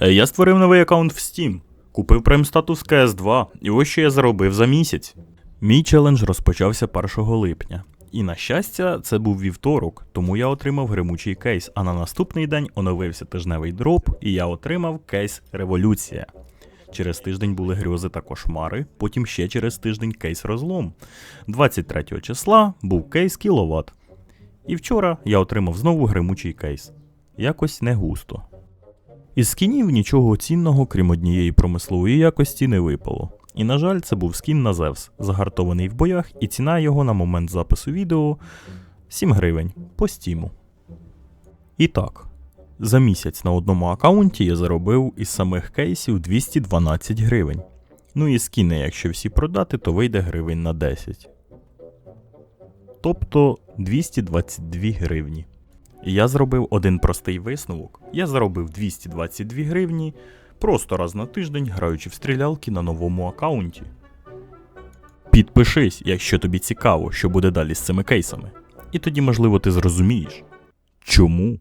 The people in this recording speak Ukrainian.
Е, Я створив новий аккаунт в Steam, купив прем статус CS2, і ось що я заробив за місяць. Мій челендж розпочався 1 липня. І на щастя, це був вівторок, тому я отримав гримучий кейс, а на наступний день оновився тижневий дроп, і я отримав кейс Революція. Через тиждень були грьози та кошмари, потім ще через тиждень кейс розлом. 23 числа був кейс кіловат. І вчора я отримав знову гримучий кейс. Якось не густо. Із скінів нічого цінного, крім однієї промислової якості, не випало. І, на жаль, це був скін на Зевс, загартований в боях, і ціна його на момент запису відео 7 гривень по стіму. І так, за місяць на одному аккаунті я заробив із самих кейсів 212 гривень. Ну і скіни, якщо всі продати, то вийде гривень на 10. Тобто 222 гривні. Я зробив один простий висновок. Я заробив 222 гривні просто раз на тиждень, граючи в стрілялки на новому аккаунті. Підпишись, якщо тобі цікаво, що буде далі з цими кейсами. І тоді, можливо, ти зрозумієш, чому